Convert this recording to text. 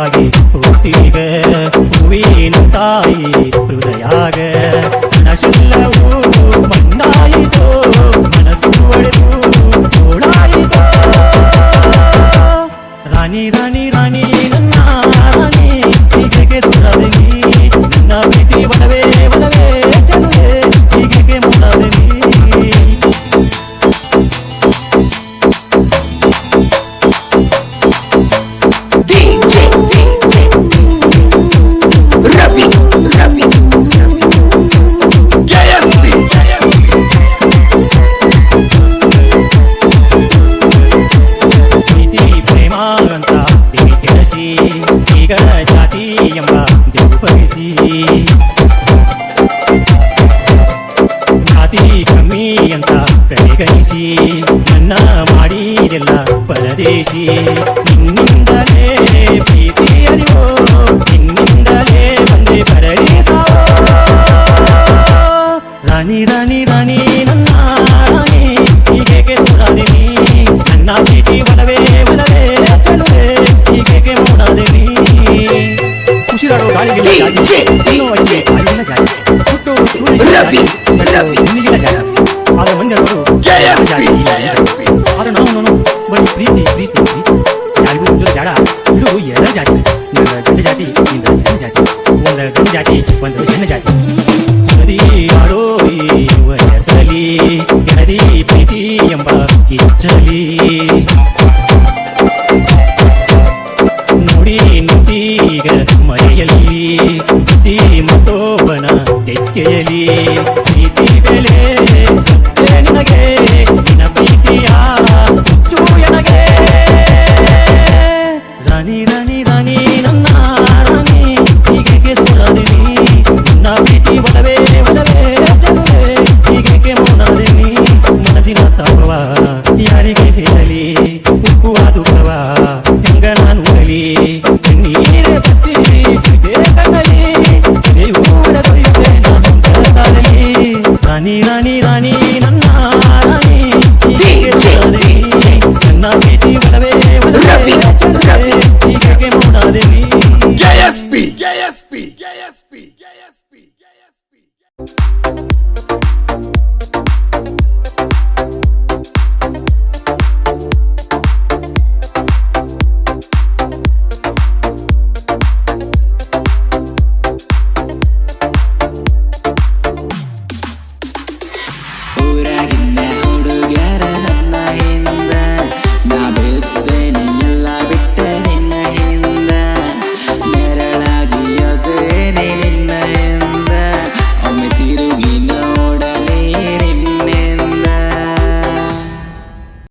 தாயே ஓட்டிக. ಪರಿಗಣಿಸಿ ನನ್ನ ಮಾಡಿದೆಲ್ಲ ಪರದೇಶಿ ನಿನ್ನಿಂದಲೇ ಪ್ರೀತಿ ಅರಿವೋ ನಿನ್ನಿಂದಲೇ ಬಂದೆ ಪರದೇಸಾವೋ ರಾಣಿ ರಾಣಿ ರಾಣಿ ನನ್ನ ರಾಣಿ ಹೀಗೆ ದೂರಾದಿನಿ ನನ್ನ ಪ್ರೀತಿ ಒಲವೇ ಒಲವೇ ಚೆಲುವೆ ಹೀಗೆ ಮೂಡಾದಿನಿ ಉಸಿರಾಡೋ ಗಾಳಿಗೆ DJ, ಹುಟ್ಟು ಸೂರ್ಯನಿಗೆ ರವಿ, ಜಾತಿ, ರವಿ. ನಿನಗಿಲ್ಲ ಜಾತಿ. ಮಂದಿ ಜಾತಿ. ಆದ್ರೆ ನಾವು ನಾನು ಬರೀ ಪ್ರೀತಿ ಪ್ರೀತಿ ಪ್ರೀತಿ. ಯಾರಿಗೂ ಒಂದು ಜಾಡ. ಇದು ಎರಡು ಜಾತಿ. ನನ್ನ ಗಂಡ ಜಾತಿ ಇಂದ ಹೆಣ್ಣು ಜಾತಿ. ಒಂದ ಗಂಡು ಜಾತಿ ಒಂದು ಹೆಣ್ಣು ಜಾತಿ. ನದಿ ಆಡೋ ಕೆಳದಿ ಪ್ರೀತಿ ಎಂಬ ಕಿಚ್ಚಲಿ ನೋಡಿ ನಿಂತೀಗ ಮರೆಯಲ್ಲಿ ಬುದ್ಧಿ ಮತ್ತೊಬ್ಬನ ಪ್ರೀತಿ ಬೆಲೆ கனவா எங்க நான் உடலி நீரே பத்தி கண்ணலி. நீட போயிட்டே நான் காதலி. ராணி ராணி ராணி நன்னா ராணி நன்னா பேட்டி வரவே வரவே கேட்க முடியாது நீ ஜெயஸ்பி ஜெயஸ்பி